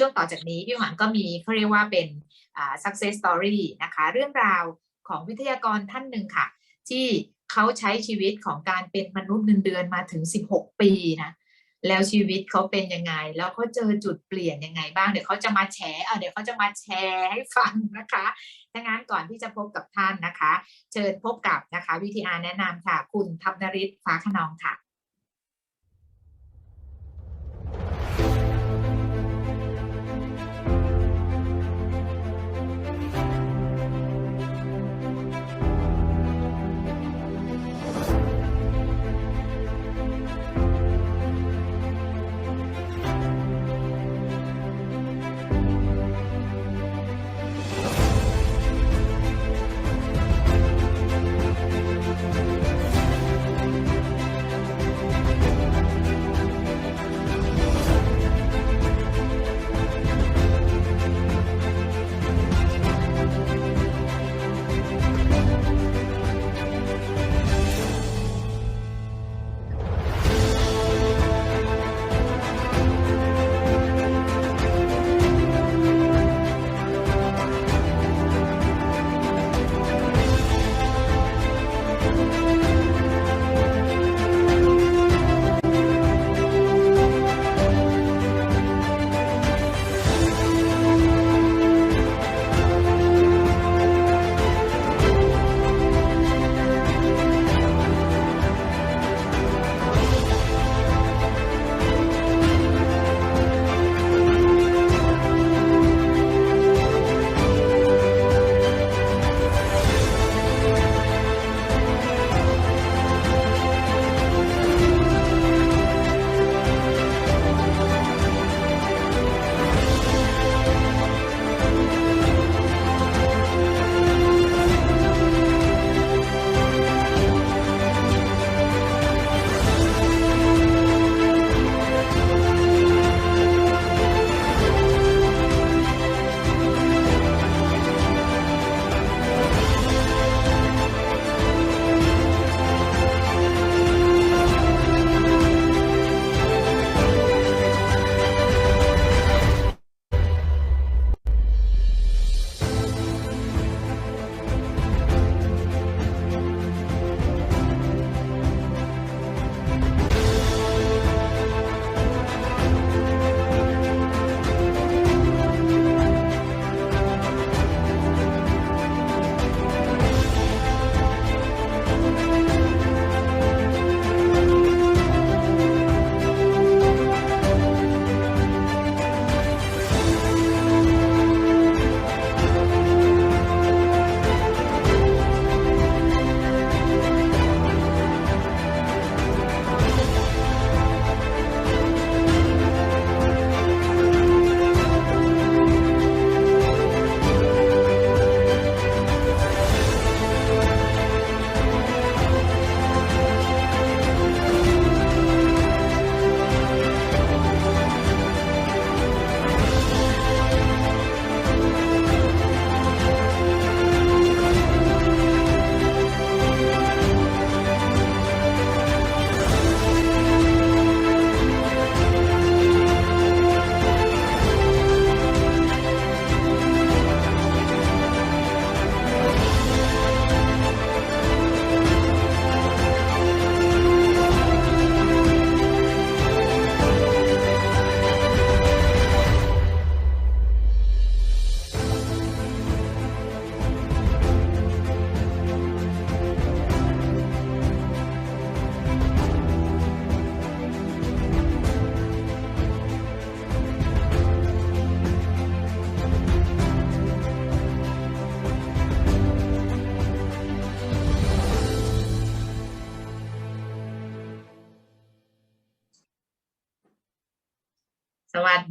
ช่วงต่อจากนี้พี่หวานก็มีเขาเรียกว่าเป็น success story นะคะ เรื่องราวของวิทยากรท่านหนึ่งค่ะ ที่เขาใช้ชีวิตของการเป็นมนุษย์เงินเดือนมาถึง 16 ปีนะแล้วชีวิตเขาเป็นยังไง แล้วเขาเจอจุดเปลี่ยนยังไงบ้าง เดี๋ยวเขาจะมาแชร์เเดี๋ยวเขาจะมาแชร์ให้ฟังนะคะดังนั้นก่อนที่จะพบกับท่านนะคะ เชิญพบกับนะคะวิทีอาร์แนะนำค่ะ คุณทัพนริศฟ้าขนองค่ะ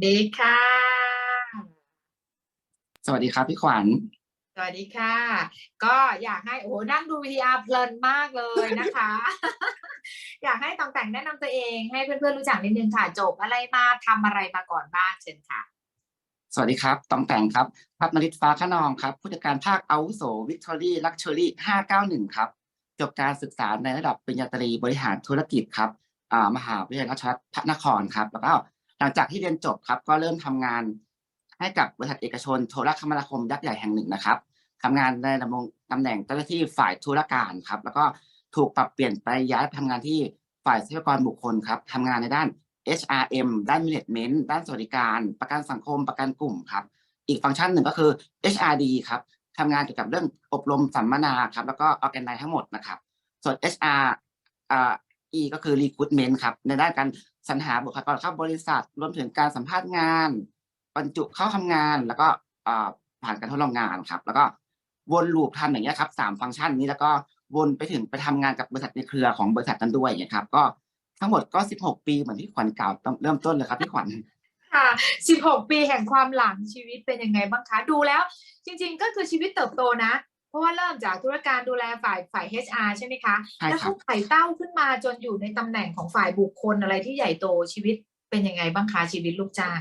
ดีค่ะ สวัสดีครับพี่ขวัญ สวัสดีค่ะ ก็อยากให้โอ้โหนั่งดู VTR เพลินมากเลยนะคะ อยากให้ตองแต่งแนะนำตัวเองให้เพื่อนๆรู้จักนิดนึงค่ะจบอะไรมาทำอะไรมาก่อนบ้างเชิญค่ะ สวัสดีครับตองแต่งครับ พัฒนริศฟ้าขนองครับ ผู้จัดการภาคอาวุโสวิกตอรี่ลักชัวรี่591 ครับ จบการศึกษาในระดับปริญญาตรีบริหารธุรกิจครับอ่ามหาวิทยาลัยราชภัฏพระนครครับ แล้วก็ หลังจากที่เรียนจบครับ ก็เริ่มทำงานให้กับบริษัทเอกชนโทรคมนาคมยักษ์ใหญ่แห่งหนึ่งนะครับทำงานในดำรงตำแหน่งเจ้าหน้าที่ฝ่ายธุรการครับ แล้วก็ถูกปรับเปลี่ยนไปย้ายไปทำงานที่ฝ่ายทรัพยากรบุคคลครับทำงานในด้าน HRM ด้าน Management ด้านสวัสดิการ ประกันสังคมประกันกลุ่มครับ อีกฟังก์ชันหนึ่งก็คือ HRD ครับทำงานเกี่ยวกับเรื่องอบรมสัมมนาครับ แล้วก็ organize ทั้งหมดนะครับ ส่วน HR อ่า E ก็คือ recruitment ครับ ในด้านการ สรรหาบุคลากรเข้าบริษัท รวมถึงการสัมภาษณ์งานบรรจุเข้าทำงาน แล้วก็ผ่านการทดลองงานครับ แล้วก็วนลูปทำอย่างเงี้ยครับสามฟังก์ชันนี้แล้วก็วนไปถึงไปทำงานกับบริษัทในเครือของบริษัทนั้นด้วยอย่างเงี้ยครับ ก็ทั้งหมดก็16ปีเหมือนที่ขวัญกล่าวเริ่มต้นเลยครับพี่ขวัญค่ะ 16 ปีแห่งความหลังชีวิตเป็นยังไงบ้างคะ ดูแล้ว จริง ๆ ก็คือชีวิตเติบโตนะ เพราะว่าเริ่มจากธุรการดูแลฝ่ายฝ่าย HR ใช่ไหมคะใช่แล้วครัเขาบไต่เต้าขึ้นมาจนอยู่ในตำแหน่งของฝ่ายบุคคลอะไรที่ใหญ่โตชีวิตเป็นยังไงบ้างคะชีวิตลูกจ้าง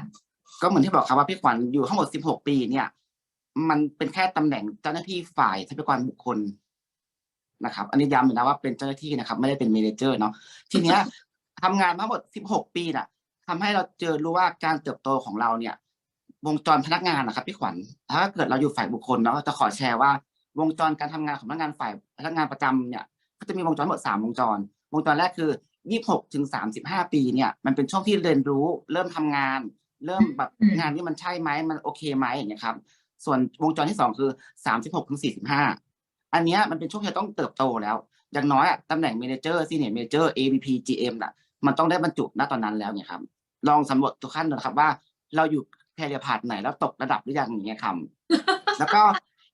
ก็เหมือนที่บอกครับว่าพี่ขวัญอยู่ทั้งหมด 16 ปีเนี่ย มันเป็นแค่ตำแหน่งเจ้าหน้าที่ฝ่ายทรัพยากรบุคคลนะครับ อันนี้ย้ำเลยนะว่าเป็นเจ้าหน้าที่นะครับ ไม่ได้เป็นเมเนเจอร์เนาะทีเนี้ยทำงานมาทั้งหมด 16 ปีน่ะทำให้เราเจอรู้ว่าการเติบโตของเราเนี่ย วงจรพนักงานนะครับพี่ขวัญถ้าเกิดเราอยู่ฝ่ายบุคคลเนาะจะขอแชร์ว่า วงจรการทำงานของพนักงานฝ่ายพนักงานประจำเนี่ยก็จะมีวงจรทั้งหมดสามวงจร วงจรแรกคือ 26ถึง35 ปีเนี่ยมันเป็นช่วงที่เรียนรู้ เริ่มทำงาน เริ่มแบบอืมงานที่มันใช่ไหมมันโอเคไหมอย่างเงี้ยครับส่วนวงจรที่สองคือ 36ถึง45 อันเนี้ยมันเป็นช่วงที่ต้องเติบโตแล้ว อย่างน้อยอะตำแหน่งเมเนเจอร์ซีเนียร์เมเนเจอร์ AVP GM น่ะมันต้องได้บรรจุณตอนนั้นแล้วเนี่ยครับลองสำรวจทุกขั้นดูนะครับว่า เราอยู่แคเรียพาร์ทไหนแล้วตกระดับหรือยังอย่างเงี้ยครับแล้วก็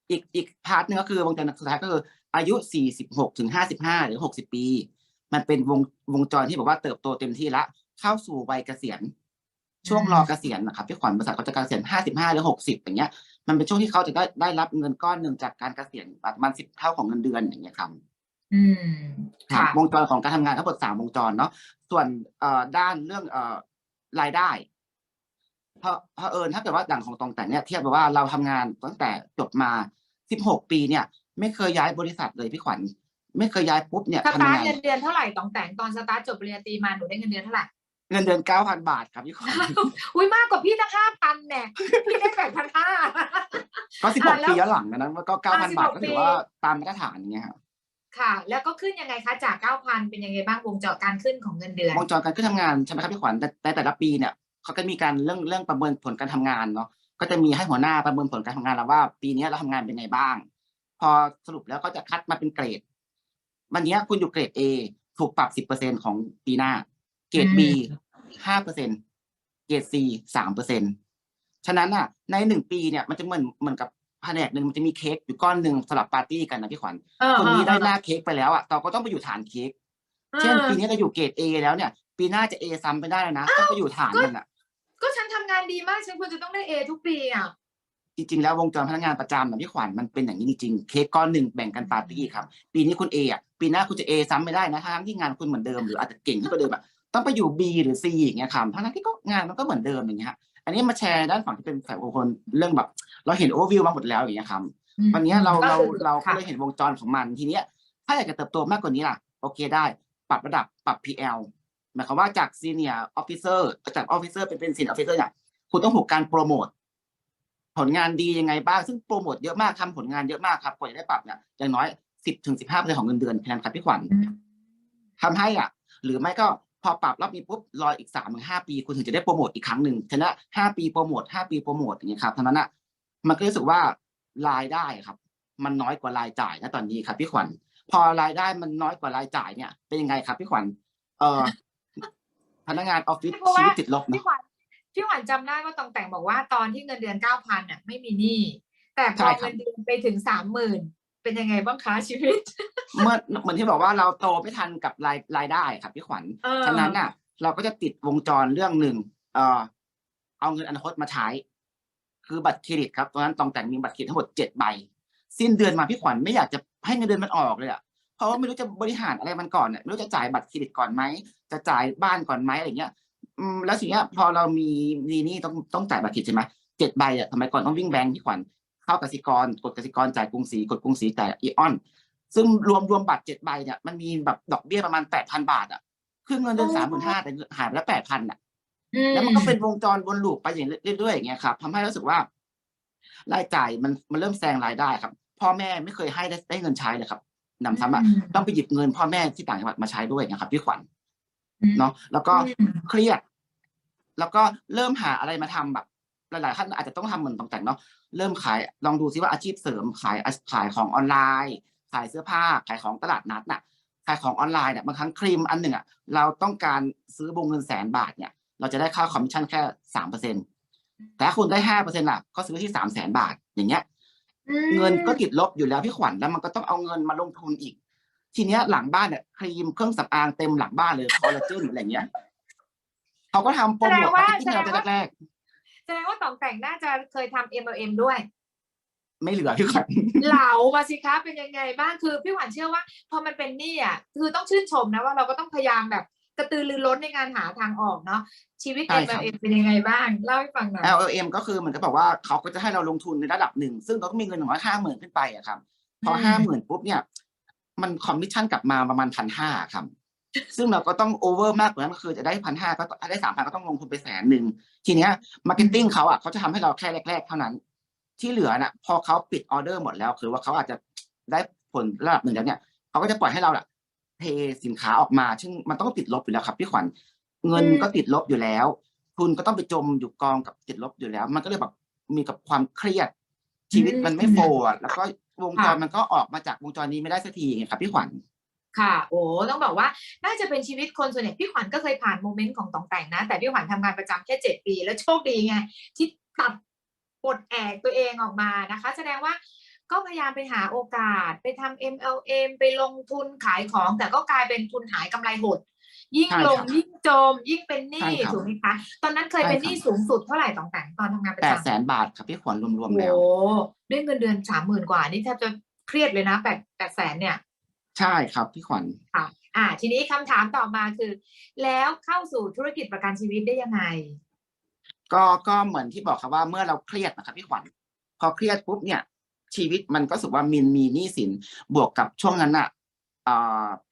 อีกอีกพาร์ทหนึงก็คือวงจรสุดท้ายก็คือ อายุ 46ถึง55 หรือ 60 ปี มันเป็นวงวงจรที่บอกว่าเติบโตเต็มที่ละ เข้าสู่วัยเกษียณ ช่วงรอเกษียณนะครับที่ขวัญบริษัทเขาจะเกษียณ 55 หรือ 60 อย่างเงี้ย มันเป็นช่วงที่เขาจะได้ได้รับเงินก้อนหนึ่งจากการเกษียณประมาณ10เท่าของเงินเดือนอย่างเงี้ยครับอืมครับค่ะวงจรของการทำงานทั้งหมดสามวงจรเนาะส่วนเอ่อด้านเรื่องเอ่อรายได้ เพราะเพราะเอิญถ้าเกิดว่าอย่างของตรงแต่งเนี่ยเทียบกับว่าเราทำงานตั้งแต่จบมาสิบหกปีเนี่ย ไม่เคยย้ายบริษัทเลยพี่ขวัญไม่เคยย้ายปุ๊บเนี่ยสทำตายังร์ทไงเงินเดือนเท่าไหร่ต้องแต่งตอนสตาร์ทจบปริญญาตรีมาหนูได้เงินเดือนเท่าไหร่เงินเดือนเก้าพันบาทครับพี่ขวัญอุ้ยมากกว่าพี่ตั้งห้าพันแน่พี่ได้แปดพันห้าก็สิบหกอะแล้วปีย้อนหลังนะนั้นมันก็เก้าพัน16บาทก็ถือปีว่าตามมาตรฐานอย่างเงี้ยครับค่ะ แล้วก็ขึ้นยังไงคะจากเก้าพันเป็นยังไงบ้างวงจรการขึ้นของเงินเดือนวงจรการขึ้นทำงานใช่ไหมครับพี่ขวัญแต่แต่แต่ละปีเนี่ย เขาก็มีการเรื่องเรื่องประเมินผลการทำงานเนาะก็จะมีให้หัวหน้าประเมินผลการทำงานแล้วว่า ปีนี้เราทำงานเป็นไงบ้าง พอสรุปแล้วก็จะคัดมาเป็นเกรด วันนี้คุณอยู่เกรด A ถูกปรับสิบเปอร์เซ็นของปีหน้า เกรด B ห้าเปอร์เซ็นเกรด C สามเปอร์เซ็นฉะนั้นอะ ในหนึ่งปีเนี่ยมันจะเหมือนเหมือนกับแผนกหนึ่งมันจะมีเค้กอยู่ก้อนหนึ่งสลับปาร์ตี้กันนะพี่ขวัญเออคนนี้เออได้หน้าเค้กไปแล้วอะเราก็ต้องไปอยู่ฐานเค้กเช่นปีนี้เราอยู่เกรด A แล้วเนี่ย ปีหน้าจะ A ซ้ำไปได้แล้วนะต้องไปอยู่ฐานนั่นอะ ก็ฉันทำงานดีมากฉันควรจะต้องได้เอทุกปีอะ จริงๆแล้ววงจรพนักงานประจำแบบพี่ขวัญมันเป็นอย่างนี้จริงๆเค้กก้อนหนึ่งแบ่งกันปาร์ตี้ครับ ปีนี้คุณ A อะปีหน้าคุณจะ A ซ้ำไม่ได้นะทั้งที่งานคุณเหมือนเดิมหรืออาจจะเก่งขึ้นกว่าเดิมอะต้องไปอยู่ B หรือ C อย่างเงี้ยครับทั้งที่ก็งานมันก็เหมือนเดิมอย่างเงี้ยฮะอันนี้มาแชร์ด้านฝั่งที่เป็นฝ่ายบุคคลเรื่องแบบ เราเห็นโอเวอร์วิวมาหมดแล้วอย่างเงี้ยครับ วันนี้เราเราคือเราก็ค่ะ เลยเห็นวงจรของมันทีเนี้ย ถ้าอยากจะเติบโตมากกว่านี้ล่ะ โอเคได้ ปรับระดับปรับ PL หมายความว่าจาก Senior Officer จาก Officer เป็นเป็น Senior Officer เนี่ยคุณต้องถูกการโปรโมทผลงานดียังไงบ้าง ซึ่งโปรโมทเยอะมากทำผลงานเยอะมากครับกว่าจะได้ปรับเนี่ยอย่างน้อย10ถึง15เปอร์เซ็นของเงินเดือนแค่นั้นครับพี่ขวัญอืมทำให้อะ หรือไม่ก็พอปรับรอบนี้ปุ๊บรออีกสามถึงห้าปี คุณถึงจะได้โปรโมทอีกครั้งหนึ่งฉะนั้นห้าปีโปรโมทห้าปีโปรโมทอย่างเงี้ยครับทั้งนั้นอะมันก็รู้สึกว่ารายได้ครับ มันน้อยกว่ารายจ่ายนะตอนนี้ครับพี่ขวัญพอรายได้มันน้อยกว่ารายจ่ายเนี่ยเป็นยังไงครับพี่ขวัญเอ่อ พนักงานออฟฟิศเพราะว่าชีวิตติดลบพี่เนาะ ขวัญพี่ขวัญจำได้ว่าตองแต่งบอกว่าตอนที่เงินเดือนเก้าพันอะ ไม่มีหนี้แต่พใช่อครับ เงินเดือนไปถึงสามหมื่นเป็นยังไงบ้างคะชีวิต เมื่อเหมือนที่บอกว่าเราโตไม่ทันกับรายรายได้ครับพี่ขวัญ เออฉะนั้นน่ะ เราก็จะติดวงจรเรื่องหนึ่งเอ่อเอาเงินอนาคตมาใช้ คือบัตรเครดิตครับตอนนั้นตองแต่งมีบัตรเครดิตทั้งหมดเจ็ดใบ สิ้นเดือนมาพี่ขวัญไม่อยากจะให้เงินเดือนมันออกเลยอะ เพราะว่าไม่รู้จะบริหารอะไรมันก่อนเนี่ยไม่รู้จะจ่ายบัตรเครดิตก่อนไหมจะจ่ายบ้านก่อนไหมอะไรเงี้ยอืมแล้วทีเนี้ยพอเรามีมีหนี่ต้องต้องจ่ายบัตรเครดิตใช่ไหมเจ็ดใบอะทำไมก่อนต้องวิ่งแบงค์พี่ขวัญเข้ากสิกรกดกสิกรจ่ายกรุงศรีกดกรุงศรีจ่ายอีออน ซึ่งรวมรวมบัตรเจ็ดใบเนี่ยมันมีแบบดอกเบี้ยประมาณแปดพันบาทอะคือเงินเดือนโอ้สามหมื่นห้าแต่หายไปแล้วแปดพันอะอืมแล้วมันก็เป็นวงจรวนลูปไปอย่างเรื่อยๆอย่างเงี้ยครับทำให้รู้สึกว่ารายจ่ายมันมันเริ่มแซงรายได้ครับ พ่อแม่ไม่เคยให้ได้ได้เงินใช้เลยครับ นำซ้ำอะอืมต้องไปหยิบเงินพ่อแม่ที่ต่างจังหวัดมาใช้ด้วยนะครับพี่ขวัญอืมเนาะแล้วก็อืมเครียด แล้วก็เริ่มหาอะไรมาทำแบบหลายๆท่านอาจจะต้องทำเหมือนตองแต่งเนาะเริ่มขายลองดูซิว่าอาชีพเสริมขายขายของออนไลน์ ขายเสื้อผ้าขายของตลาดนัดน่ะ ขายของออนไลน์เนี่ยบางครั้งครีมอันหนึ่งอะเราต้องการซื้อวงเงินแสนบาทเนี่ย เราจะได้ค่าคอมมิชชั่นแค่สามเปอร์เซ็นแต่ถ้าคุณได้ห้าเปอร์เซ็นต์ล่ะก็ซื้อที่สามแสนบาทอย่างเงี้ย อืมเงินก็ติดลบอยู่แล้วพี่ขวัญแล้วมันก็ต้องเอาเงินมาลงทุนอีก ทีเนี้ยหลังบ้านเนี่ยครีมเครื่องสำอางเต็มหลังบ้านเลยคอลลาเจนอะไรเงี้ยเขาก็ทำโปรโมทมาร์เก็ตติ้งเราแต่แรกแสดงว่าตองแต่งน่าจะเคยทำ MLM ด้วย ๆไม่เหลือพี่ขวัญ เหลามาสิคะเป็นยังไงบ้างคือพี่หวานเชื่อว่า พอมันเป็นหนี้อะคือต้องชื่นชมนะว่าเราก็ต้องพยายามแบบ กระตือรือร้นในการหาทางออกเนาะชีวิต ใช่ครับ MLM เป็นยังไงบ้างเล่าให้ฟังหน่อย LLM ก็คือเหมือนกับบอกว่าเขาก็จะให้เราลงทุนในระดับหนึ่ง ซึ่งเราต้องมีเงินอย่างน้อยห้าหมื่นขึ้นไปอะครับ พออืมห้าหมื่นปุ๊บเนี่ย มันคอมมิชชั่นกลับมาประมาณพันห้าครับ ซึ่งเราก็ต้องโอเวอร์มากกว่านั้นก็คือจะได้พันห้าก็ถ้าได้สามพันก็ต้องลงทุนไปแสนหนึ่ง ทีเนี้ยมาร์เก็ตติ้งเขาอะเขาจะทำให้เราแค่แรก ๆ เท่านั้น ที่เหลือน่ะ พอเขาปิดออเดอร์หมดแล้ว คือว่าเขาอาจจะได้ผลระดับหนึ่งแล้วเนี่ยเขาก็จะปล่อยให้เราล่ะ เทสินค้าออกมา ซึ่งมันต้องติดลบอยู่แล้วครับพี่ขวัญเงินอืมก็ติดลบอยู่แล้ว ทุนก็ต้องไปจมอยู่กองกับติดลบอยู่แล้ว มันก็เลยแบบมีกับความเครียด ชีวิตมันไม่โฟล์อะแล้วก็วงจรมันก็ออกมาจากวงจรนี้ไม่ได้สักทีไงครับพี่ขวัญค่ะ โอ้ต้องบอกว่าน่าจะเป็นชีวิตคนส่วนใหญ่พี่ขวัญก็เคยผ่านโมเมนต์ของตองแต่งนะ แต่พี่ขวัญทำงานประจำแค่เจ็ดปี แล้วโชคดีไง ที่ตัดปลดแอกตัวเองออกมานะคะ แสดงว่า ก็พยายามไปหาโอกาสไปทำ MLM ไปลงทุนขายของ แต่ก็กลายเป็นทุนหายกำไรหด ยิ่งใช่ลงครับยิ่งจม ยิ่งเป็นหนี้ใช่ครับถูกไหมคะ ตอนนั้นเคยเป็นหใช่นี้ครับสูงสุดเท่าไหร่ตองแต่งตอนทำงานประแปดจำแสนบาทครับพี่ขวัญรวมโอ้ๆแล้วด้วยเงินเดือนสามหมื่นกว่านี่แทบจะเครียดเลยนะแปดแปดแสนเนี่ยใช่ครับพี่ขวัญค่ะอ่า ทีนี้คำถามต่อมาคือ แล้วเข้าสู่ธุรกิจประกันชีวิตได้ยังไง ก็ก็เหมือนที่บอกครับว่าเมื่อเราเครียดนะครับพี่ขวัญพอเครียดปุ๊บเนี่ย ชีวิตมันก็สึกว่ามินมีหนี้สินบวกกับช่วงนั้นอะ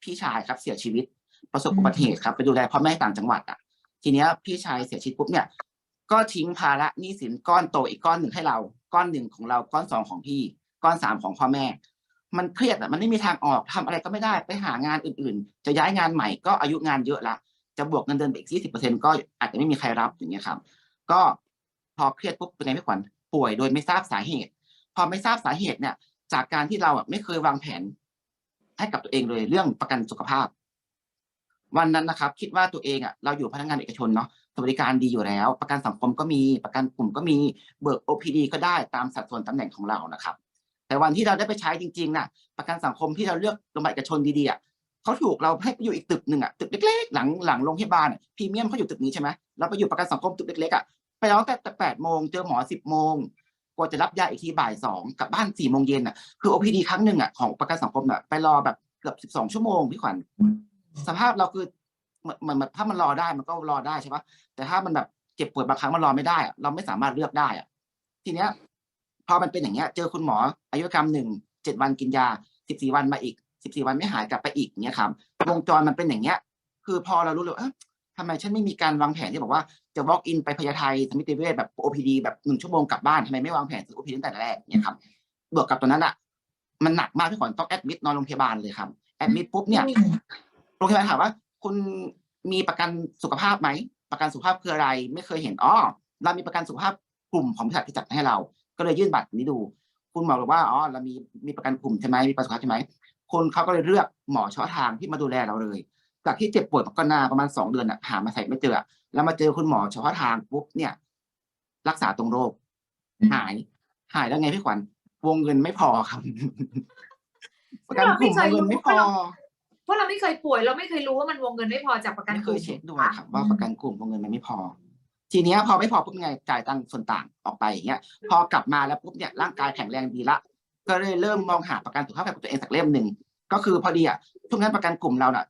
พี่ชายครับเสียชีวิต ประสบอุบัติเหตุครับ ไปดูแลพ่อแม่ต่างจังหวัดอะ ทีเนี้ยพี่ชายเสียชีวิตปุ๊บเนี่ยก็ทิ้งภาระหนี้สินก้อนโตอีกก้อนหนึ่งให้เรา ก้อนหนึ่งของเราก้อนสองของพี่ ก้อนสามของพ่อแม่ มันเครียดอะมันไม่มีทางออกทำอะไรก็ไม่ได้ไปหางานอื่น ๆ จะย้ายงานใหม่ก็อายุงานเยอะละจะบวกเงินเดือนไปอีกยี่สิบเปอร์เซ็นก็อาจจะไม่มีใครรับอย่างเงี้ยครับ ก็พอเครียดปุ๊บเป็นไงพี่ขวัญป่วยโดยไม่ทราบสาเหตุ พอไม่ทราบสาเหตุเนี่ย จากการที่เราอะไม่เคยวางแผน ให้กับตัวเองเลยเรื่องประกันสุขภาพ วันนั้นนะครับ คิดว่าตัวเองอะเราอยู่พนักงานเอกชนเนาะสวัสดิการดีอยู่แล้ว ประกันสังคมก็มีประกันกลุ่มก็มีเบิก OPD ก็ได้ตามสัดส่วนตำแหน่งของเรานะครับ แต่วันที่เราได้ไปใช้จริงๆน่ะ ประกันสังคมที่เราเลือกโรงพยาบาลเอกชนดีๆอะเขาถูกเราให้ไปอยู่อีกตึกหนึ่งอะตึกเล็กๆหลังหลังโรงพยาบาลพรีเมียมเขาอยู่ตึกนี้ใช่ไหมเราไปอยู่ประกันสังคมตึกเล็กๆอะไปแล้วตั้งแต่แปดโมงเจอหมอสิบโมง กว่าจะรับยาอีกทีบ่ายสองกลับบ้านสี่โมงเย็นอะคือ OPD ครั้งหนึ่งอะของประกันสังคมอะไปรอแบบเกือบสิบสองชั่วโมงพี่ขวัญสภาพเราคือเหมือนมือนถ้ามันรอได้มันก็รอได้ใช่ปะแต่ถ้ามันแบบเจ็บป่วยบางครั้งมันรอไม่ได้อะเราไม่สามารถเลือกได้อะทีเนี้ย พอมันเป็นอย่างเงี้ย เจอคุณหมออายุรกรรมหนึ่งเจ็ดวันกินยาสิบสี่วันมาอีกสิบสี่วันไม่หายกลับไปอีกเนี้ยครับวงจรมันเป็นอย่างเงี้ย คือพอเรารู้เลยว่าเอ๊ะ ทำไมฉันไม่มีการวางแผนที่บอกว่าจะ walk in ไปพญาไทสมิติเวชแบบ OPD แบบหนึ่งชั่วโมงกลับบ้านทำไมไม่วางแผนซื้อ OPD ตั้งแต่แรกเนี่ยครับบวกกับตอนนั้นอะมันหนักมากที่ขวัญต้องแอดมิดนอนโรงพยาบาลเลยครับแอดมิดปุ๊บเนี่ยโรงพยาบาลถามว่า คุณมีประกันสุขภาพไหมประกันสุขภาพคืออะไร ไม่เคยเห็นอ๋อเรามีประกันสุขภาพกลุ่มของบริษัทที่จัดให้เรา ก็เลยยื่นบัตรนี้ดู คุณหมอบอกว่าอ๋อเรามีมีประกันกลุ่มใช่ไหมมีประกันสุขภาพใช่ไหมคนเขาก็เลยเลือกหมอเฉพาะทางที่มาดูแลเราเลย จากที่เจ็บป่วยมาก็นานประมาณสองเดือนอะหามาใส่ไม่เจออะแล้วมาเจอคุณหมอเฉพาะทางปุ๊บเนี่ย รักษาตรงโรค หาย หายแล้วไงพี่ขวัญวงเงินไม่พอครับประกันกลุ่มวงเงินไม่พอเพราะเราไม่เคยป่วย เราไม่เคยรู้ว่ามันวงเงินไม่พอจากประกันไม่เคยกลุ่มเช็คด้วยครับว่าประกันกลุ่มวงเงินมันไม่พอ ทีเนี้ยพอไม่พอปุ๊บไงจ่ายตังค์ส่วนต่างออกไปอย่างเงี้ย พอกลับมาแล้วปุ๊บเนี่ยร่างกายแข็งแรงดีละ ก็เลยเริ่มมองหาประกันสุขภาพให้กับตัวเองสักเล่มหนึ่งก็คือพอดีอะช่วงนั้นประกันกลุ่มเราน่ะ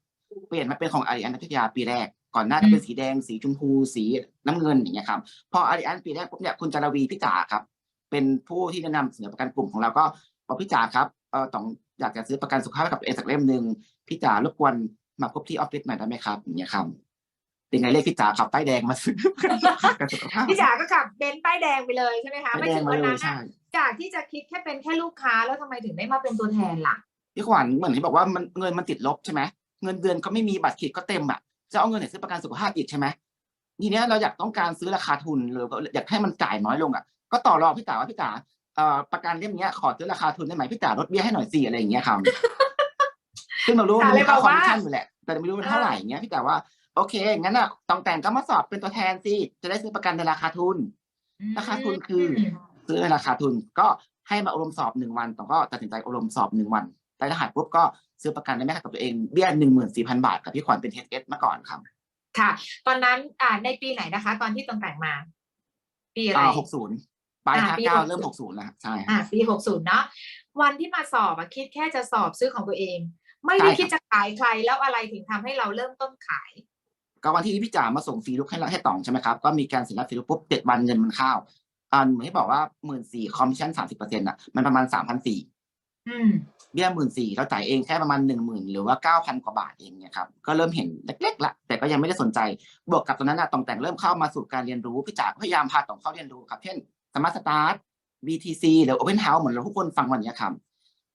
เปลี่ยนมาเป็นของอาริอันนัทยาปีแรก ก่อนหน้าจะเป็นสีแดง สีชมพู สีน้ำเงินอย่างเงี้ยครับ พออาริอันปีแรกปุ๊บเนี่ยคุณจารวีพี่จ๋าครับ เป็นผู้ที่แนะนำเสนอประกันกลุ่มของเราก็บอกพี่จ๋าครับเออต้องอยากจะซื้อประกันสุขภาพให้กับตัวเองสักเล่มหนึ่งพี่จ๋ารบกวนมาพบที่ออฟฟิศหน่อยได้ไหมครับอย่างเงี้ยครับเป็นไงเลขพี่จ๋าขับป้ายแดงมาซื้อประกันสุขภาพพี่จ๋าก็ขับเบนซ์ป้ายแดงไปเลยใช่ไหมคะป้ายไม่แดถึงงมาวันเลนั้ยนใช่น่ะจากที่จะคิดแค่เป็นแค่ลูกค้าแล้วทำไมถึงได้มาเป็นตัวแทนล่ะพี่ขวัญเหมือนที่บอกว่ามันเงินมันติดลบใช่ไหม เงินเดือนก็ไม่มีบัตรเครดิตก็เต็มอะจะเอาเงินไหนซื้อประกันสุขภาพอีกใช่ไหมทีเนี้ยเราอยากต้องการซื้อราคาทุนหรืออยากให้มันจ่ายน้อยลงอะก็ต่อรองพี่จ๋าว่าพี่จ๋าเอ่อประกันเล่มเนี้ยขอซื้อราคาทุนได้ไหมพี่จ๋าลดเบี้ยให้หน่อยสิอะไรอย่างเงี้ยครับซึ่งเรารู้ว่ามันมีค่าคอมมิชชั่นอยู่แหละ แต่ไม่รู้มันเท่าไหร่อย่างเงี้ยพี่จ๋าว่าโอเคงั้นอะต้องแต่งก็มาสอบเป็นตัวแทนสิจะได้ซื้อประกันในราคาทุน ราคาทุนคือซื้อในราคาทุนก็ให้มาอบรมสอบหนึ่งวันต้องก็ตัดสินใจอบรมสอบหนึ่งวันได้รหัสปุ๊บก็ ซื้อประกันได้ไหมครับกับตัวเองเบี้ยหนึ่งหมื่นสี่พันบาทกับพี่ขวัญเป็นเเอสมาก่อนครับ ค่ะ ตอนนั้นอ่าในปีไหนนะคะ ตอนที่ตรงแต่งมา ปีอะไรอ่าหกศูนย์ปลายอ่าห้าปีเก้า60เริ่มหกศูนย์แล้วใช่อ่าปีหกศูนย์เนาะวันที่มาสอบอะคิดแค่จะสอบซื้อของตัวเอง ไม่ได้ใช่ครับคิดจะขายใครแล้วอะไรถึงทำให้เราเริ่มต้นขายก็วันที่พี่จ๋ามาส่งฟรีลุกให้เราให้ต่องใช่ไหมครับก็มีการเซ็นรับฟรีลุกปุ๊บเจ็ดวันเงินมันเข้าอ่าเหมือนที่บอกว่าหมื่นสี่คอมมิชชั่นสามสิบเปอร์เซ็นต์อะมันประมาณสามพันสี่ อืม เบี้ยหมื่นสี่เราจ่ายเองแค่ประมาณหนึ่งหมื่นหรือว่าเก้าพันกว่าบาทเองเนี่ยครับก็เริ่มเห็นเล็กๆละแต่ก็ยังไม่ได้สนใจบวกกับตอนนั้นอะตองแต่งเริ่มเข้ามาสู่การเรียนรู้พี่จ๋าพยายามพาตองเข้าเรียนรู้ครับเช่นสมาร์ทสตาร์ท VTC หรือ Open House เหมือนเราทุกคนฟังวันนี้ครับ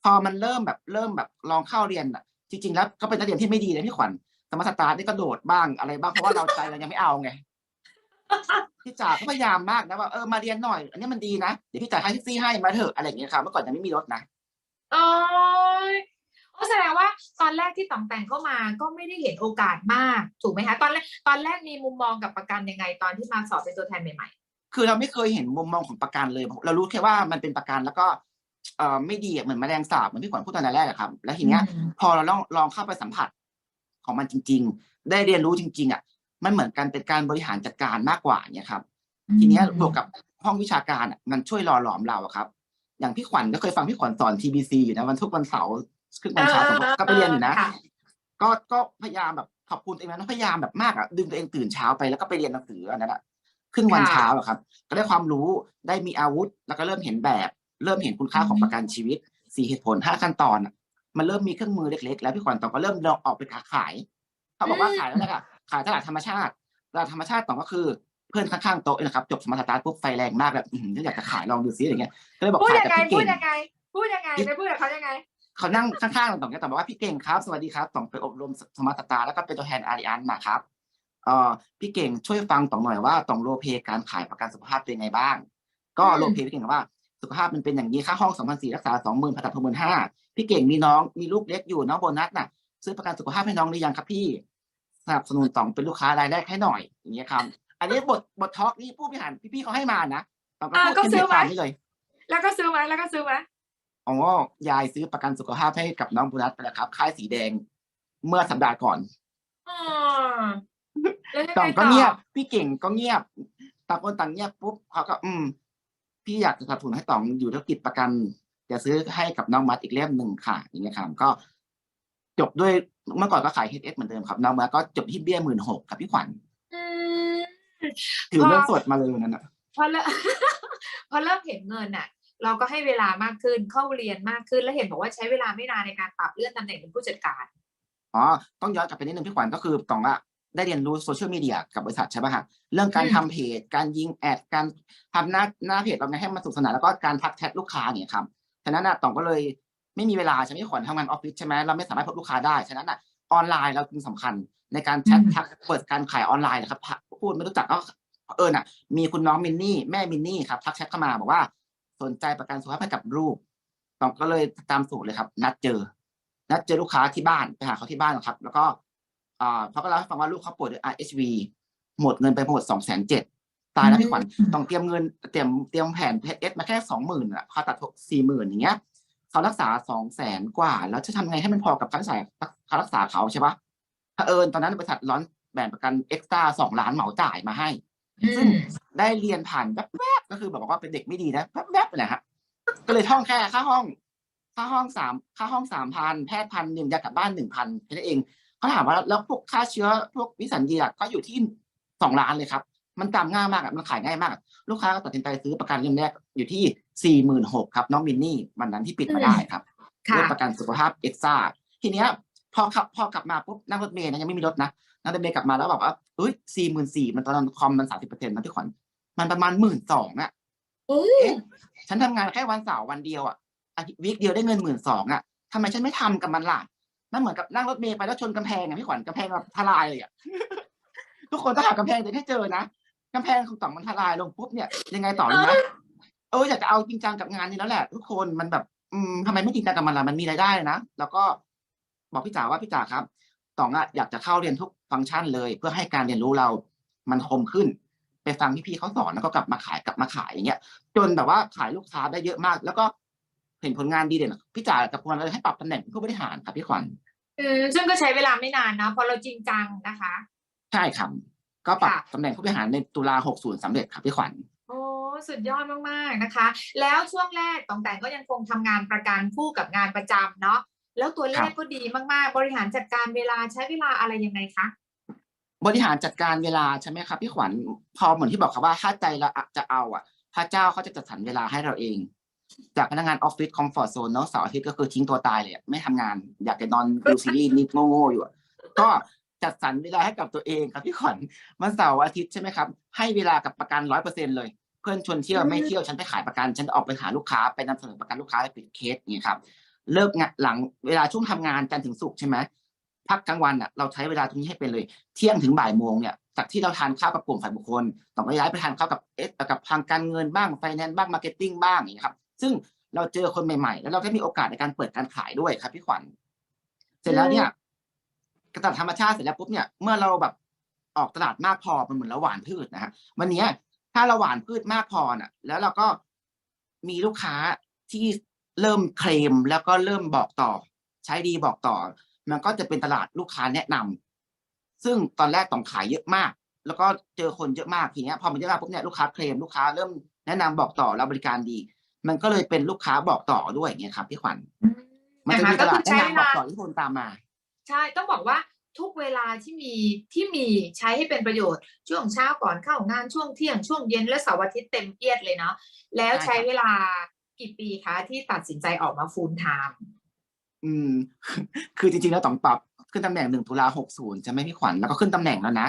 พอมันเริ่มแบบเริ่มแบบลองเข้าเรียนอะจริง ๆ แล้วก็เป็นนักเรียนที่ไม่ดีเลยพี่ขวัญสมาร์ทสตาร์ทนี่ก็โดดบ้างอะไรบ้างเพราะว่าเราใจเรายังไม่เอาไงพี่จ๋าก็พยายามมากนะว่าเออมาเรียนหน่อย อันนี้มันดีนะเดี๋ยวพี่จ่ายค่าแท็กซี่ให้มาเถอะอะไรอย่างเงี้ยครับเมื่อก่อนยังไม่มีรถนะ โอ้ยโอ้แสดงว่าตอนแรกที่ต่องแต่งเข้ามาก็ไม่ได้เห็นโอกาสมาก ถูกไหมคะ ตอนแรกตอนแรกมีมุมมองกับประกันยังไงตอนที่มาสอบเป็นตัวแทนใหม่ คือเราไม่เคยเห็นมุมมองของประกันเลย เรารู้แค่ว่ามันเป็นประกันแล้วก็เอ่อไม่ดีอะเหมือนแมลงสาบเหมือนพี่ขวัญพูดตอนแรกอะครับ แล้วๆทีเนี้ย อืม พอเราลองลองเข้าไปสัมผัสของมันจริง ๆ ได้เรียนรู้จริง ๆอะมันเหมือนกันเป็นการบริหารจัดการมากกว่าเนี่ยครับทีเนี้ยบวกกับห้องวิชาการอะมันช่วยหล่อหลอมเราอะครับ อย่างพี่ขวัญก็เคยฟังพี่ขวัญสอน TBC อยู่นะวันทุกวันเสาร์ครึ่งวันเช้าผมก็ไปเรียนอยู่นะค่ก็ก็พยายามแบบขอบคุณตัวเองนะพยายามแบบมากอะดึงตัวเองตื่นเช้าไปแล้วก็ไปเรียนหนังสืออันนั้นอะครึ่งวันค่ะเช้าอะครับ ก็ได้ความรู้ได้มีอาวุธ แล้วก็เริ่มเห็นแบบ เริ่มเห็นคุณค่าของอืมประกันชีวิตสี่เหตุผลห้าขั้นตอนอะมันเริ่มมีเครื่องมือเล็กๆ แล้วพี่ขวัญตองก็เริ่มลองออกไปค้าขาย เขาบอกว่าขายแล้วแหละขายตลาดธรรมชาติตลาดธรรมชาติตองก็คือ เพื่อนข้างๆโต๊ะนี่นะครับจบสมาร์ทสตาร์ทปุ๊บไฟแรงมากแบบอื้อหืออยากจะขายลองดูซิอะไรเงี้ยก็เลยบอกพูดขายยังกับไงพี่พูเก่ดงยังไงพูดยังไงไปพูดกับเขายังไงเขานั่งข้างๆตองก็ตองบอกว่าพี่เก่งครับ สวัสดีครับตองไปอบรมสมาร์ทสตาร์แล้วก็เป็นตัวแทนอาริอันมาครับเอ่อพี่เก่งช่วยฟังตองหน่อยว่าตองโรลเพลย์การขายประกันสุขภาพเป็นไงบ้าง ก็อืมโรลเพลย์พี่เก่งบอกว่าสุขภาพมันเป็นอย่างนี้ค่าห้องสองพันสี่รักษาสองหมื่นผ่าตัดหกหมื่นห้าพี่เก่งมีน้องมีลูกเล็กอยู่น้องโบนัสน่ะ ซื้อประกันสุขภาพให้น้องหรือยังครับพี่สนับสนุนตองเป็นลูกค้ารายแรกให้หน่อยอย่างเงี้ยครับ อันนี้บทบททอล์กนี่ผู้บริหารพี่ๆเขาให้มานะตองก็อ่าพูดก็เป็นซื้เหอตุไหมการณ์นี้เลยแล้วก็ซื้อไหมแล้วก็ซื้อไหมอ๋อยายซื้อประกันสุขภาพให้กับน้องโบนัสไปแล้วครับ ค่ายสีแดง เมื่อสัปดาห์ก่อนอ๋อแล้วยังต่อไงงก็ต่อเงียบพี่เก่งก็เงียบต่างคนต่างเงียบปุ๊บเขาก็ อืม พี่อยากจะสนับสนุนให้ตองอยู่ธุรกิจประกันจะซื้อให้กับน้องมัดอีกเล่มหนึ่งค่ะอย่างเงี้ยครับก็ จบด้วยเมื่อก่อนก็ขาย HS เหมือนเดิมครับ น้องมัดก็จบที่เบี้ยหมื่นหกครับพี่ขวัญอืม ถือพอเงินสดมาเลยวันนั้นอะพอเริ่มพอเริ่มเห็นเงินอะ เราก็ให้เวลามากขึ้นเข้าเรียนมากขึ้นแล้วเห็นบอกว่าใช้เวลาไม่นานในการปรับเลื่อนตำแหน่งเป็นผู้จัดการอ๋อต้องย้อนกลับไปนิดนึงพี่ขวัญก็คือตองอะได้เรียนรู้โซเชียลมีเดียกับบริษัทใช่ป่ะฮะเรื่องการอืมทำเพจ การยิงแอดการทำหน้าหน้าเพจเราไงให้มันสนุกสนานแล้วก็การทักแชทลูกค้าเนี่ยครับฉะนั้นอะตองก็เลยไม่มีเวลาใช่ไหมพี่ขวัญทำงานออฟฟิศใช่ไหมเราไม่สามารถพบลูกค้าได้ฉะนั้นอะออนไลน์เราจึงสำคัญ ในการแชทอืมทักเปิดการขายออนไลน์นะครับพูดไม่รู้จักก็เออน่ะ มีคุณน้องมินนี่แม่มินนี่ครับทักแชทเข้ามาบอกว่า สนใจประกันสุขภาพให้กับลูกตองก็เลยตามสูตรเลยครับ นัดเจอ นัดเจอลูกค้าที่บ้านไปหาเขาที่บ้านครับ แล้วก็อ่าเขาก็เล่าให้ฟังว่าลูกเขาป่วยด้วย RHV หมดเงินไปหมดสองแสนเจ็ดตายแล้วพี่ขวัญอืมต้องเตรียมเงินเตรียมเตรียมแผนเพชมาแค่สองหมื่นอะเขาตัดสี่หมื่นอย่างเงี้ยเขารักษาสองแสนกว่า แล้วจะทำไงให้มันพอกับค่าใช้จ่ายค่ารักษาเขาใช่ปะ เผอิญตอนนั้นบริษัทร้อนแบ่งประกันเอ็กซ์ตร้าสองล้านเหมาจ่ายมาให้อืซึ่งมได้เรียนผ่านแวบๆก็คือแบบว่าเป็นเด็กไม่ดีนะแวบๆเลยฮะก็เลยท่องแค่ค่าห้อง ค่าห้องสามค่าห้องสามพันแพทย์พันหนึ่งยากลับบ้านหนึ่งพันแค่นั้นเองเขาถามว่าแล้วพวกค่าเชื้อพวกวิสัญญีอะก็อยู่ที่สองล้านเลยครับ มันจำง่ายมากอะมันขายง่ายมากอะลูกค้าก็ตัดสินใจซื้อประกันเล่มแรกอยู่ที่สี่หมื่นหกครับน้องมินนี่วันนั้นที่ปิดมาได้ครับค่ะเรื่องประกันสุขภาพเอ็กซ่าทีเนี้ย พอขับพอกลับมาปุ๊บนั่งรถเมล์นะยังไม่มีรถนะนักดนตรีกลับมาแล้วแบบว่าเอ้ยสี่หมื่นสี่มันตอนนั้นคอมมันสามสิบเปอร์เซ็นต์นะพี่ขวัญมันประมาณหมื่นสองอะโอ้เอ๊ะฉันทำงานแค่วันเสาร์วันเดียวอะอาทิตย์วีคเดียวได้เงินหมื่นสองอะทำไมฉันไม่ทำกับมันล่ะมันเหมือนกับนั่งรถเมล์ไปแล้วชนกำแพงอะพี่ขวัญกำแพงแบบทลายเลยอะทุกคนต้องหากำแพงจะได้เจอนะกำแพงของต่องมันทลายลงปุ๊บเนี่ยยังไงต่อรู้ไหมเอออยากจะเอาจริงจังกับงานนี้แล้วแหละ ทุกคนมันแบบ อืมทำไมไม่จริงจังกับมันล่ะมันมีรายได้นะแล้วก็ บอกพี่จ๋าว่าพี่จ๋าครับต่องอะอยากจะเข้าเรียนทุกฟังก์ชันเลย เพื่อให้การเรียนรู้เรามันคมขึ้น ไปฟังพี่ๆเขาสอนแล้วก็กลับมาขายกลับมาขายอย่างเงี้ย จนแบบว่าขายลูกค้าได้เยอะมาก แล้วก็เห็นผลงานดีเด่นพี่จ๋ากับพวเลยให้ปรับตำแหน่งเป็นผู้บริหารครับพี่ขวัญอืมซึ่งก็ใช้เวลาไม่นานนะพอเราจริงจังนะคะ ใช่ครับก็ปรับค่ะตำแหน่งผู้บริหารในตุลา60สำเร็จครับพี่ขวัญโอ้สุดยอดมากๆนะคะ แล้วช่วงแรกตองแต่งก็ยังคงทำงานประกันคู่กับงานประจำเนาะ แล้วตัวเลขก็ดีมากๆ บริหารจัดการเวลาใช้เวลาอะไรยังไงคะบริหารจัดการเวลาใช่ไหมครับพี่ขวัญพอเหมือนที่บอกครับว่าถ้าใจเราจะเอาอะ พระเจ้าเขาจะจัดสรรเวลาให้เราเอง จากพนักงานออฟฟิศคอมฟอร์ทโซนเนาะเสาร์อาทิตย์ก็คือทิ้งตัวตายเลยอะไม่ทำงาน อยากจะนอนดูซีรีส์นิดโง่ๆอยู่อะก็จัดสรรเวลาให้กับตัวเองครับพี่ขวัญวันเสาร์อาทิตย์ใช่ไหมครับ ให้เวลากับประกันร้อยเปอร์เซ็นเลย เพื่อนชวนเที่ยวไม่เที่ยวฉันไปขายประกันฉันออกไปหาลูกค้าไปนำเสนอประกันลูกค้าไปปิดเคสอย่างนี้ยครับ เลิกงานหลังเวลาช่วงทำงานจันทร์ถึงศุกร์ใช่ไหมพักกลางวันอะเราใช้เวลาตรงนี้ให้เป็นเลย เที่ยงถึงบ่ายโมงเนี่ยจากที่เราทานข้าวกับกลุ่มฝ่ายบุคคลต้องไปย้ายไปทานข้าวกับเอสกับทางการเงินบ้างไฟแนนซ์บ้างมาร์เก็ตติ้งบ้างอย่างนี้ครับ ซึ่งเราเจอคนใหม่ๆ แล้วเราได้มีโอกาสในการเปิดการขายด้วยครับพี่ขวัญเสร็จแล้วเนี่ยกระตับธรรมชาติเสร็จแล้วปุ๊บเนี่ยเมื่อเราแบบออกตลาดมากพอมันเหมือนเราหวานพืชนะฮะวันนี้ถ้าเราหวานพืชมากพอน่ะ แล้วเราก็มีลูกค้าที่ เริ่มเคลมแล้วก็เริ่มบอกต่อ ใช้ดีบอกต่อ มันก็จะเป็นตลาดลูกค้าแนะนำซึ่งตอนแรกต้องขายเยอะมาก แล้วก็เจอคนเยอะมากทีเนี้ยพอมันเยอะมากปุ๊บเนี่ยลูกค้าเคลมลูกค้าเริ่มแนะนำบอกต่อแล้วบริการดี มันก็เลยเป็นลูกค้าบอกต่อด้วยอย่างเงี้ยครับพี่ขวัญมันจะมีตลาดแนะนำบอกต่อที่คนตามมา ใช่ต้องบอกว่าทุกเวลาที่มีที่มีใช้ให้เป็นประโยชน์ช่วงเช้าก่อนเข้างานช่วงเที่ยงช่วงเย็นและเสาร์อาทิตย์เต็มเอียดเลยเนาะแล้วใช่ครับใช้เวลา กี่ปีคะที่ตัดสินใจออกมาฟูลไทม์อืม คือจริงๆแล้วต้องปรับขึ้นตำแหน่งหนึ่งตุลาหกศูนย์จะไหม่พี่ขวัญแล้วก็ขึ้นตำแหน่งแล้วนะ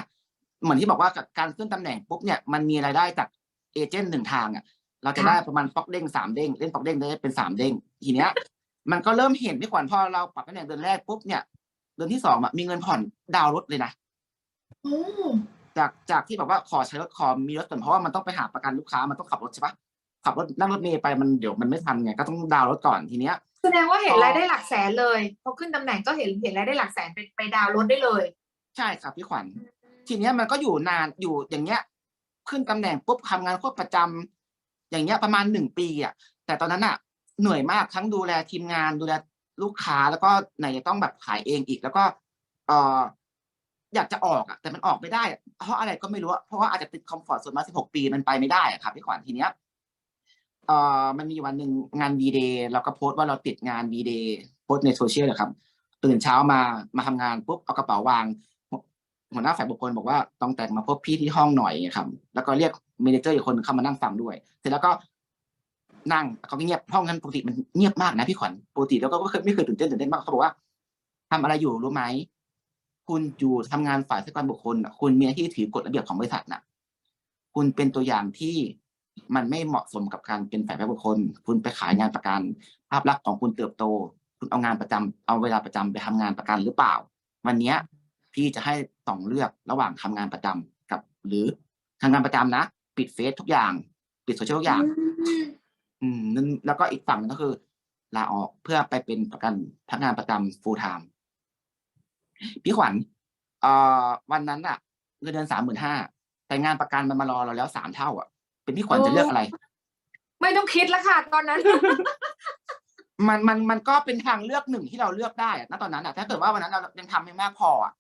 เหมือนที่บอกว่ากับการขึ้นตำแหน่งปุ๊บเนี่ยมันมีรายได้จากเอเจนต์หนึ่งทางอะ เราจะได้ประมาณป๊อกเด้งสามเด้งเล่นป๊อกเด้งได้เป็นสามเด้งทีเนี้ย มันก็เริ่มเห็นพี่ขวัญพอเราปรับตำแหน่งเดือนแรกปุ๊บเนี่ยเดือนที่สองอะมีเงินผ่อนดาวน์รถเลยนะโอ้จากจากที่แบบว่าขอใช้รถขอมีรถก่อนเพราะว่ามันต้องไปหาประกันลูกค้ามันต้องขับรถใช่ปะ ขับรถนั่งรถเมล์ไปมันเดี๋ยวมันไม่ทันไงก็ต้องดาวน์รถก่อนทีเนี้ย แสดงว่าเห็นอ๋อรายได้หลักแสนเลยพอขึ้นตำแหน่งก็เห็นเห็นรายได้หลักแสนไปไปดาวน์รถได้เลย ใช่ครับพี่ขวัญ ทีเนี้ยมันก็อยู่นานอยู่อย่างเงี้ย ขึ้นตำแหน่งปุ๊บทำงานควบประจำอย่างเงี้ยประมาณหนึ่งปีอะแต่ตอนนั้นอะเหนื่อยมากทั้งดูแลทีมงานดูแลลูกค้าแล้วก็ไหนจะต้องแบบขายเองอีก แล้วก็เอออยากจะออกอะแต่มันออกไม่ได้อะเพราะอะไรก็ไม่รู้อะเพราะว่าอาจจะติดคอมฟอร์ตโซนมาสิบหกปีมันไปไม่ได้อะครับพี่ขวัญทีเนี้ย เออมันมีวันหนึ่งงานวีเดย์เราก็โพสต์ว่าเราติดงานวีเดย์โพสต์ในโซเชียลเลยครับ ตื่นเช้ามามาทำงานปุ๊บเอากระเป๋าวาง หัวหน้าฝ่ายบุคคลบอกว่าต้องแต่งมาพบพี่ที่ห้องหน่อยครับ แล้วก็เรียกเมเนเจอร์อีกคนเข้ามานั่งฟังด้วย เสร็จแล้วก็นั่งเขาก็เงียบห้องนั้นปกติมันเงียบมากนะพี่ขวัญปกติแล้วก็ไม่เคยตื่นเต้นตื่นเต้นมากเขาบอกว่าทำอะไรอยู่รู้ไหมคุณอยู่ทำงานฝ่ายทรัพยากรบุคคลคุณมีหน้าที่ถือกฎระเบียบของบริษัทน่ะ คุณเป็นตัวอย่างที่ มันไม่เหมาะสมกับการเป็นฝ่ายบุคคล คุณไปขายงานประกัน ภาพลักษณ์ของคุณเติบโต คุณเอางานประจำเอาเวลาประจำไปทำงานประกันหรือเปล่า วันเนี้ยพี่จะให้สองเลือกระหว่างทำงานประจำกับ หรือทำงานประจำนะ ปิดเฟซทุกอย่าง ปิดโซเชียลทุกอย่าง อืมนั่นแล้วก็อีกฝั่งหนึงก็คือลาออกเพื่อไปเป็นประกันพนักงานประจำ full time พี่ขวัญเอ่อวันนั้นอะเงินเดือนสามหมื่นห้าแต่งานประกันมันมารอเราแล้วสามเท่าอะ เป็นพี่ขวัญจะเลือกอะไร ไม่ต้องคิดแล้วค่ะ ตอนนั้น มันมันมันก็เป็นทางเลือกหนึ่งที่เราเลือกได้อะณตอนนั้นอะถ้าเกิดว่าวันนั้นเรายังทำไม่มากพออะ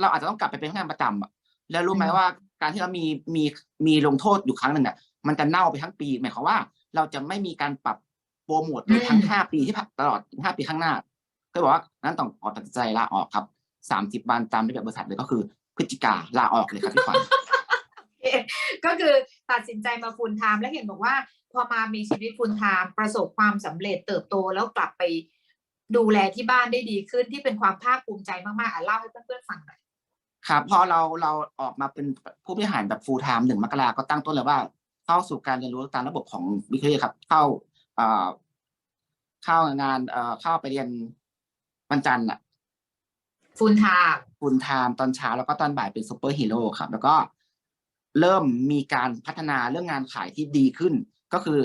เราอาจจะต้องกลับไปเป็นพนักงานประจำอะแล้วรู้ไหมอืมว่าการที่เรามีมีมีลงโทษอยู่ครั้งหนึ่งอะมันจะเน่าไปทั้งปี หมายความว่า เราจะไม่มีการปรับโปรโมทเลยทั้งห้าปีที่ผ่านตลอดห้าปีข้างหน้า ก็บอกว่านั้นต้องออกตัดสินใจลาออกครับสามสิบวันตามระเบียบบริษัทเลยก็คือพฤศจิกาลาออกเลยครับพี่ขวัญ ก็คือตัดสินใจมาฟูลไทม์แล้วเห็นบอกว่า พอมามีชีวิตฟูลไทม์ประสบความสำเร็จเติบโตแล้วกลับไปดูแลที่บ้านได้ดีขึ้นที่เป็นความภาคภูมิใจมากๆอะเล่าให้เพื่อนๆฟังหน่อยครับพอเราเราออกมาเป็นผู้บริหารแบบ full time หนึ่งมกราก็ตั้งต้นเลยว่า เข้าสู่การเรียนรู้ตามระบบของวิทยาครับ เข้าเอ่อเข้างานเอ่อเข้าไปเรียนวันจันทร์อะฟูลไทม์ฟูลไทม์ตอนเช้าแล้วก็ตอนบ่ายเป็นซูเปอร์ฮีโร่ครับ แล้วก็ เริ่มมีการพัฒนาเรื่องงานขายที่ดีขึ้น ก็คือ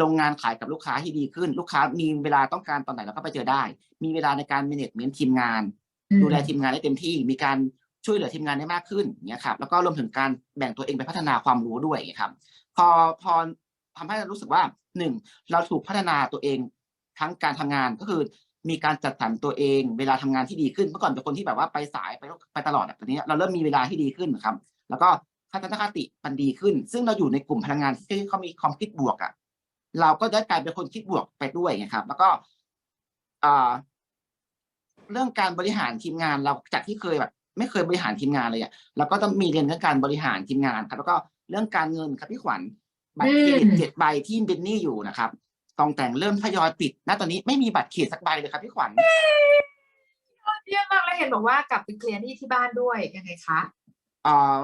ลงงานขายกับลูกค้าที่ดีขึ้น ลูกค้ามีเวลาต้องการตอนไหนเราก็ไปเจอได้ มีเวลาในการ management ทีมงาน ดูแลทีมงานได้เต็มที่ มีการช่วยเหลือทีมงานได้มากขึ้นเนี่ยครับแล้วก็รวมถึงการแบ่งตัวเองไปพัฒนาความรู้ด้วยอย่างเงี้ยครับ พอพอทำให้เรารู้สึกว่าหนึ่งเราถูกพัฒนาตัวเองทั้งการทำงานก็คือมีการจัดสรรตัวเอง เวลาทำงานที่ดีขึ้นเมื่อก่อนเป็นคนที่แบบว่าไปสายไปไปตลอดอะตอนนี้เราเริ่มมีเวลาที่ดีขึ้นครับ แล้วก็ ทัศนคติมันดีขึ้น ซึ่งเราอยู่ในกลุ่มพลังงานที่เขามีความคิดบวกอะเราก็ได้กลายเป็นคนคิดบวกไปด้วยไงครับ แล้วก็อ่าเรื่องการบริหารทีมงานเราจากที่เคยแบบ ไม่เคยบริหารทีมงานเลยอะเราก็ต้องมีเรียนเรื่องการบริหารทีมงานครับ แล้วก็เรื่องการเงินครับพี่ขวัญบัตรเครดิตเจ็ดใบที่เป็นหนี้อยู่นะครับต้องแต่งเริ่มทยอยปิดณตอนนี้ไม่มีบัตรเครดิตสักใบเลยครับพี่ขวัญเยี่ยมมากแล้วเห็นบอกว่ากลับไปเคลียร์หนี้ที่บ้านด้วยยังไงคะเอ่อ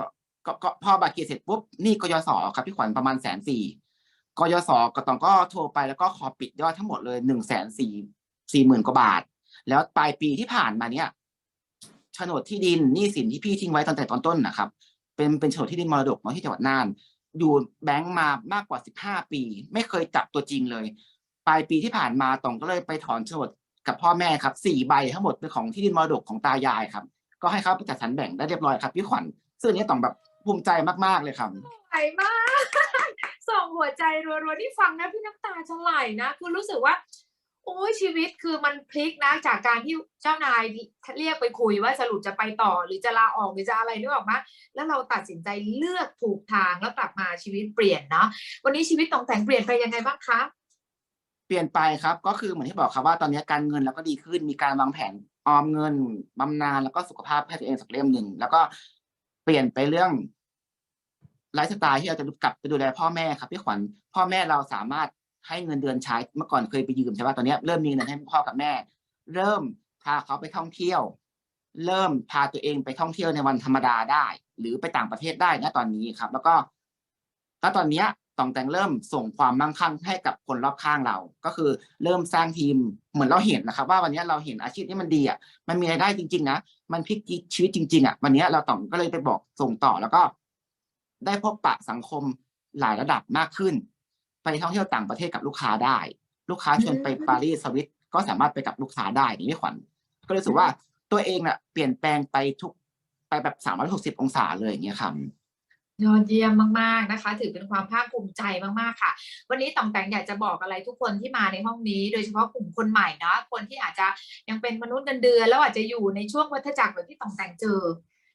ก็ก็พอบัตรเครดิตเสร็จปุ๊บหนี่กยศครับพี่ขวัญประมาณแสนสี่กยศก็ต้องก็โทรไปแล้วก็ขอปิดยอดทั้งหมดเลยหนึ่งแสนสี่สี่หมื่นกว่าบาท แล้วปลายปีที่ผ่านมาเนี่ยโฉนดที่ดินหนี้สินที่พี่ทิ้งไว้ตั้งแต่ตอนต้นนะครับ เป็นเป็นโฉนดที่ดินมรดกเนาะที่จังหวัดน่าน อยู่แบงก์มามากกว่าสิบห้าปี ไม่เคยจับตัวจริงเลย ปลายปีที่ผ่านมาตองก็เลยไปถอนโฉนดกับพ่อแม่ครับสี่ใบทั้งหมดเป็นของที่ดินมรดกของตายายครับ ก็ให้เขาไปจัดสรรแบ่งได้เรียบร้อยครับพี่ขวัญซึ่งอันนี้ต้องแบบ ภูมิใจมาก ๆ เลยครับ ไหลมากส่งหัวใจรัวๆที่ฟังนะพี่น้ำตาจะไหลนะคือรู้สึกว่าโอ้ยชีวิตคือมันพลิกนะ จากการที่เจ้านายเรียกไปคุยว่าสรุปจะไปต่อ หรือจะลาออกหรือจะอะไรนึกออกมาแล้วเราตัดสินใจเลือกถูกทางแล้วกลับมาชีวิตเปลี่ยนเนาะวันนี้ชีวิตต้องแต่งเปลี่ยนไปยังไงบ้างคะเปลี่ยนไปครับก็คือเหมือนที่บอกครับว่าตอนนี้การเงินเราก็ดีขึ้นมีการวางแผนออมเงินบำนาญแล้วก็สุขภาพให้ตัวเองสักเล่มหนึ่งแล้วก็เปลี่ยนไปเรื่องไลฟ์สไตล์ที่เราจะกลับไปดูแลพ่อแม่ครับพี่ขวัญพ่อแม่เราสามารถให้เงินเดือนใช้เมื่อก่อนเคยไปยืมใช่ป่ะตอนนี้เริ่มมีเงินให้พ่อกับแม่ เริ่มพาเขาไปท่องเที่ยว เริ่มพาตัวเองไปท่องเที่ยวในวันธรรมดาได้ หรือไปต่างประเทศได้นะตอนนี้ครับ แล้วก็แล้วตอนเนี้ย ตองแตงเริ่มส่งความมั่งคั่งให้กับคนรอบข้างเรา ก็คือเริ่มสร้างทีมเหมือนเราเห็นนะครับ ว่าวันนี้เราเห็นอาชีพนี้มันดีอะมันมีรายได้จริง ๆ นะมันพลิกชีวิตจริง ๆอะวันนี้เราตองก็เลยไปบอกส่งต่อแล้วก็ ได้พบปะสังคมหลายระดับมากขึ้น ไปท่องเที่ยวต่างประเทศกับลูกค้าได้ ลูกค้าชวนไปปารีสสวิตก็สามารถไปกับลูกค้าได้นี่ไม่ขวัญก็เลยรู้สึกว่าตัวเองน่ะ เปลี่ยนแปลงไปทุกไปแบบสามร้อยหกสิบองศาเลยอย่างเงี้ยครับ ยอดเยี่ยมมากๆนะคะ ถือเป็นความภาคภูมิใจมากๆค่ะ วันนี้ต่องแต่งอยากจะบอกอะไรทุกคนที่มาในห้องนี้ โดยเฉพาะกลุ่มคนใหม่เนาะคนที่อาจจะยังเป็นมนุษย์เงินเดือน แล้วอาจจะอยู่ในช่วงวัฏจักรแบบที่ต่องแต่งเจอ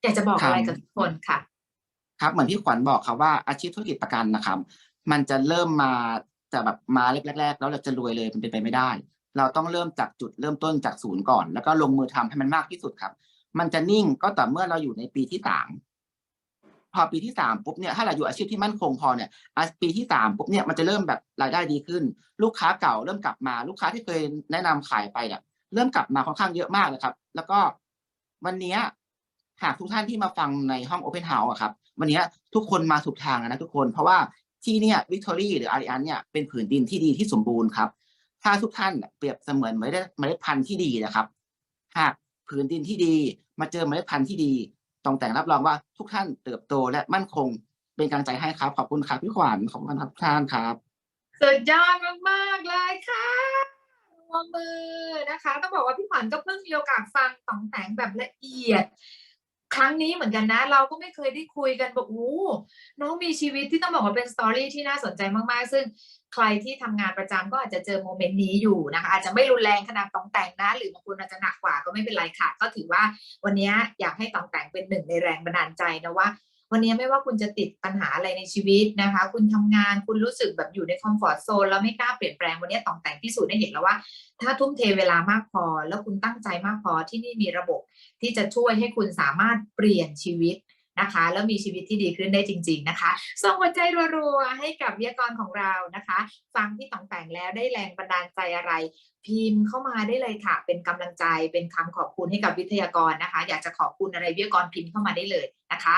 อยากจะบอกอะไรกับทุกคนค่ะ ครับเหมือนที่ขวัญบอกครับว่าอาชีพธุรกิจประกันนะครับ มันจะเริ่มมาจะแบบมาแรกๆแล้วเราจะรวยเลยมันเป็นไปไม่ได้ เราต้องเริ่มจากจุดเริ่มต้นจากศูนย์ก่อน แล้วก็ลงมือทำให้มันมากที่สุดครับ มันจะนิ่งก็ต่อเมื่อเราอยู่ในปีที่สาม พอปีที่สามปุ๊บเนี่ยถ้าเราอยู่อาชีพที่มั่นคงพอเนี่ยปีที่สามปุ๊บเนี่ยมันจะเริ่มแบบรายได้ดีขึ้น ลูกค้าเก่าเริ่มกลับมาลูกค้าที่เคยแนะนำขายไปเนี่ยเริ่มกลับมาค่อนข้างเยอะมากเลยครับ แล้วก็วันนี้หากทุกท่านที่มาฟังในห้อง Open House อะครับ วันนี้ทุกคนมาถูกทางนะทุกคนเพราะว่าที่เนี่ยวิกตอรี่หรืออาริอันเนี่ยเป็นผืนดินที่ดีที่สมบูรณ์ครับ ถ้าทุกท่านเปรียบเสมือนเมล็ดเมล็ดพันธุ์ที่ดีนะครับ หากผืนดินที่ดีมาเจอเมล็ดพันธุ์ที่ดี ต้องแต่งรับรองว่าทุกท่านเติบโตและมั่นคงเป็นกำลังใจให้ครับ ขอบคุณครับพี่ขวัญขอบคุณครับทุกท่านครับสุดยอดมากๆเลยค่ะรวมมือนะคะ ต้องบอกว่าพี่ขวัญก็เพิ่งมีโอกาสฟังต่องแต่งแบบละเอียด ครั้งนี้เหมือนกันนะ เราก็ไม่เคยได้คุยกันบอกโอ้น้องมีชีวิตที่ต้องบอกว่าเป็นสตอรี่ที่น่าสนใจมากๆ ซึ่งใครที่ทำงานประจำก็อาจจะเจอโมเมนต์นี้อยู่นะคะ อาจจะไม่รุนแรงขนาดตองแต่งนะ หรือบางคนอาจจะหนักกว่าก็ไม่เป็นไรค่ะ ก็ถือว่าวันนี้อยากให้ตองแต่งเป็นหนึ่งในแรงบันดาลใจนะว่า วันนี้ไม่ว่าคุณจะติดปัญหาอะไรในชีวิตนะคะ คุณทำงานคุณรู้สึกแบบอยู่ในคอมฟอร์ทโซนแล้วไม่กล้าเปลี่ยนแปลงวันนี้ต้องแต่งพิสูจน์ให้เห็นแล้วว่า ถ้าทุ่มเทเวลามากพอ แล้วคุณตั้งใจมากพอที่นี่มีระบบที่จะช่วยให้คุณสามารถเปลี่ยนชีวิตนะคะ แล้วมีชีวิตที่ดีขึ้นได้จริง ๆนะคะส่งหัวใจรัวๆให้กับวิทยากรของเรานะคะ ฟังพี่ต๋องแต่งแล้วได้แรงบันดาลใจอะไร พิมพ์เข้ามาได้เลยค่ะ เป็นกำลังใจเป็นคำขอบคุณให้กับวิทยากรนะคะ อยากจะขอบคุณอะไรวิทยากรพิมพ์เข้ามาได้เลยนะคะ